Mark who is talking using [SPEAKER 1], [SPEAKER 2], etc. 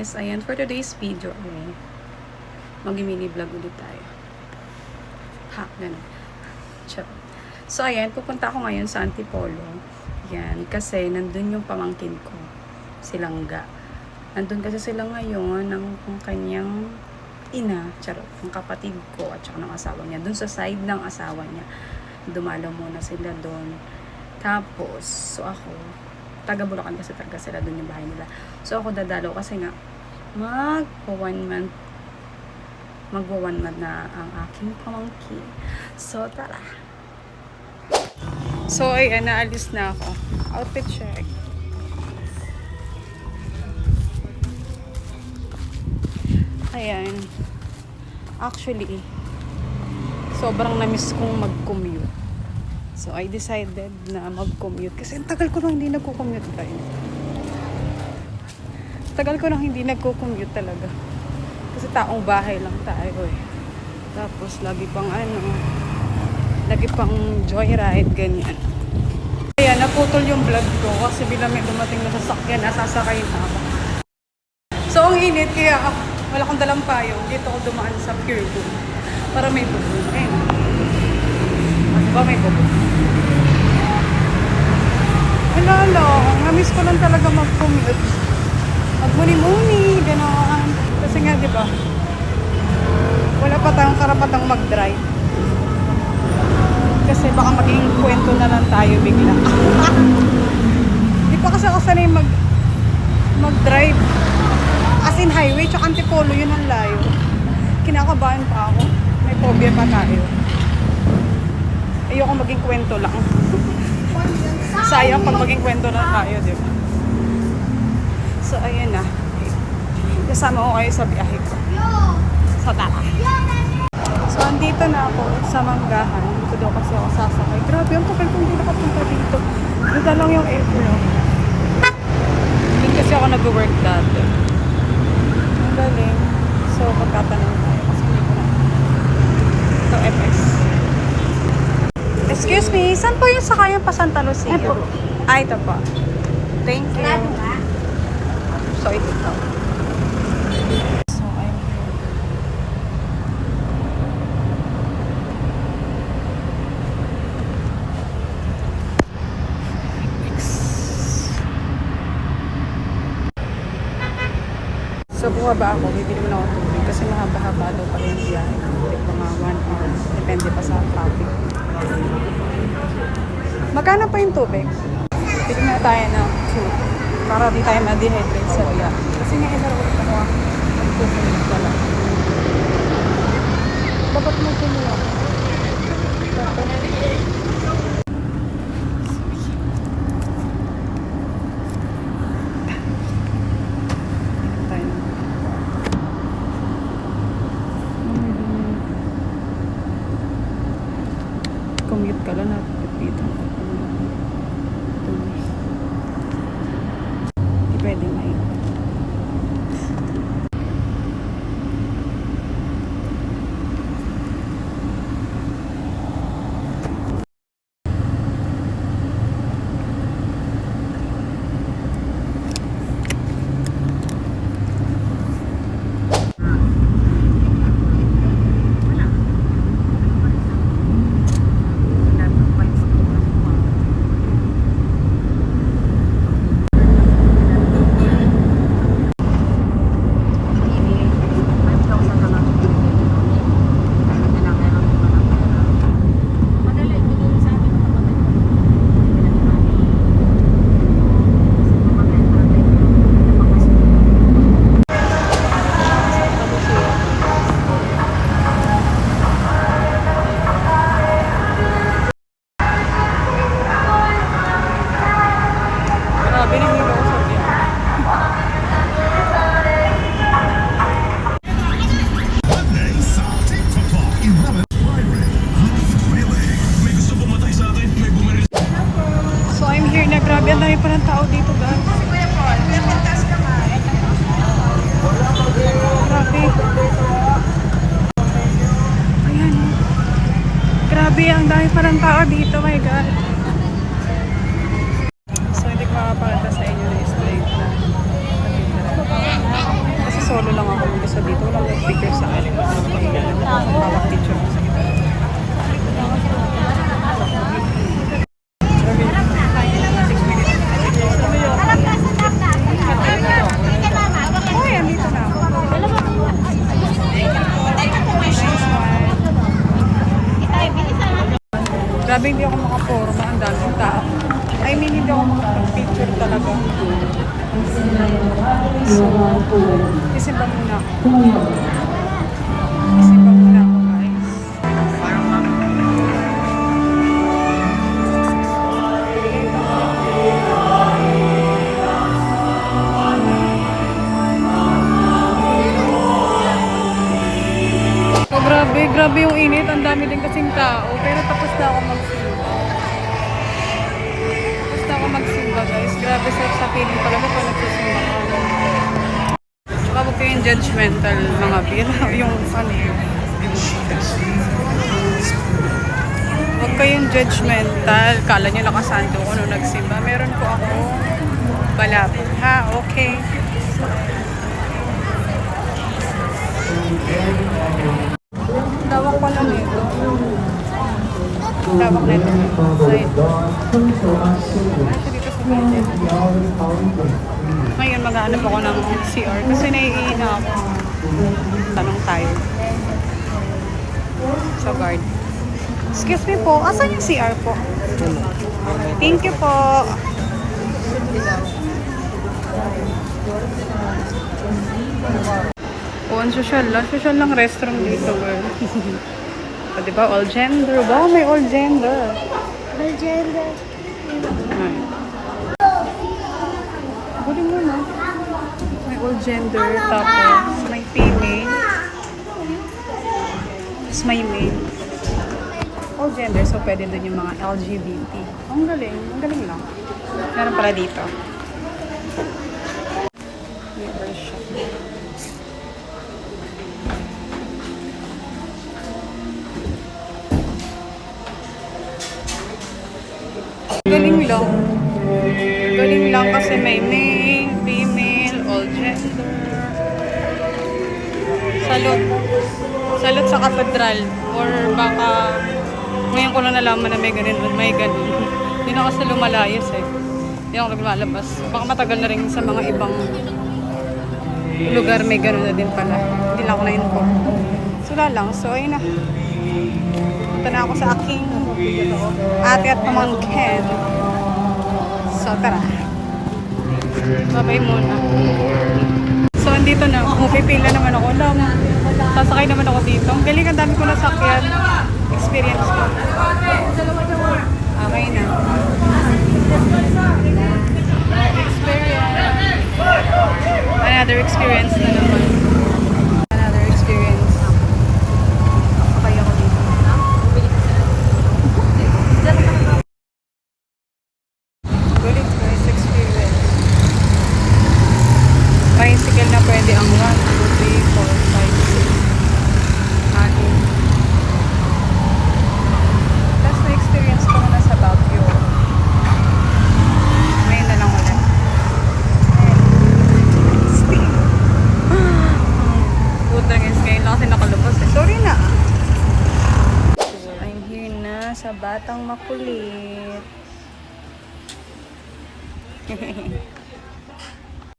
[SPEAKER 1] guys! Ayan, for today's video ay mag-mini vlog ulit tayo. Ha, ganun. Charot. So, ayan, pupunta ako ngayon sa Antipolo. Yan, kasi nandun yung pamangkin ko, si Langga. Nandun kasi sila ngayon ng ng kanyang ina, charot, ng kapatid ko at saka ng asawa niya. Dun sa side ng asawa niya. Dumalaw muna sila doon. Tapos, so ako, taga Bulacan kasi talaga sila doon yung bahay nila. So ako dadalaw kasi nga mag one month magwa one month na ang aking pamangkin. So tara. So ay naalis na ako. Outfit check. Ayan. Actually, sobrang na-miss kong mag-commute. So, I decided na mag-commute. Kasi ang tagal ko nang hindi nagko-commute guys. Tagal ko nang hindi nagko-commute talaga. Kasi taong bahay lang tayo eh. Tapos, lagi pang ano, lagi pang joyride, ganyan. Kaya naputol yung vlog ko kasi bila may dumating na sasakyan, nasasakay na ako. So, ang init, kaya wala akong dalang payong. Dito ako dumaan sa Pure para may bubong. Ayun. Ano ba may bubong? Wala lang. Namiss ko lang talaga mag-commute. Magmuni-muni, gano'n. Kasi nga, di ba? Wala pa tayong karapatang mag-drive. Kasi baka maging kwento na lang tayo bigla. Di pa kasi ako sanay mag mag-drive. As in highway, tsaka antipolo, yun ang layo. Kinakabahan pa ako. May phobia pa tayo. Ayoko maging kwento lang. Sayang pag maging kwento na tayo, di ba? So, ayun na. Kasama ko kayo sa biyahe ko. So, tara. So, andito na ako sa Manggahan. Dito daw kasi ako sasakay. Grabe, ang tagal kong hindi nakapunta dito. Dito lang yung airport. Doon kasi ako nag-work dati. Ang galing. So, magtatanong tayo kasi hindi ko na. Ito, FX. Excuse me, saan po yung pa Santa Lucia?
[SPEAKER 2] Ito.
[SPEAKER 1] Ah, ito po. Thank you. So, ito to. So, I'm here. So, bumaba ako. Bibili mo na ako tubig kasi mahaba-haba daw pala yung biyahe. Like, mga 1 hour. Depende pa sa traffic. Magkano pa yung tubig? Bili na tayo ng food para di tayo ma-dehydrate sa biyahe. Kasi nga ilan ulit ako magpupunod pala. Dapat mo na. Commute ka lang na dito. dami pa ng
[SPEAKER 2] tao dito, my God. So, hindi ko
[SPEAKER 1] makapakita sa inyo na straight na Kasi solo lang ako mag-isa dito. Walang nag-picture sa akin. Walang picture sa Grabe, hindi ako makaporma. Ang daming tao. I mean, hindi ako makapag-picture talaga. So, isimba muna ako. Isimba muna Pero tapos na ako magsimba. Tapos na ako magsimba, guys. Grabe sa, sa feeling talaga pag nagsisimba ka. Tsaka huwag kayong judgmental, mga bira. yung ano yun. Huwag kayong judgmental. Kala nyo nakasanto ko nung nagsimba. Meron po ako balabot. Ha? Okay. Lawak pala nito. Lawak nito. Side. Ano siya dito sa budget? Ngayon maghanap ako ng CR kasi naiiina ako. Tanong tayo. Sa guard. Excuse me po, asan yung CR po? Thank you po. Oh, ang social lang. Social lang restaurant dito, girl. o, diba? All gender. Wow, may all gender.
[SPEAKER 2] All gender.
[SPEAKER 1] Ay. Huli mo na. May all gender. Tapos, may female. Tapos may male. All gender. So, pwede doon yung mga LGBT. Ang galing. Ang galing lang. Meron pala dito. Workshop. Kasi may male, female, all gender. Salot. Salot sa katedral. Or baka ngayon ko lang nalaman na may ganun may ganun. Hindi na kasi lumalayas eh. Hindi ako naglalabas. Baka matagal na rin sa mga ibang lugar may ganun na din pala. Hindi lang ako na-inform. So lang. So ayun na. Punta na ako sa aking ate at pamangkin. So tara. Babay muna. So andito na. Pipila naman ako. Lam. Sasakay naman ako dito. Ang galing ang dami ko nasakyan. Experience ko. Okay na. Experience. Another experience na naman. Another experience. Sakay ako dito. Galing guys, experience. Bicycle na pwede ang 1, 2, 3, 4, 5, 6. Anim. Tapos na-experience ko na sa Baguio. Ngayon na lang ulit. Steam. Puta guys, ngayon lang kasi nakalabas eh. Sorry na. I'm here na sa Batang Makulit.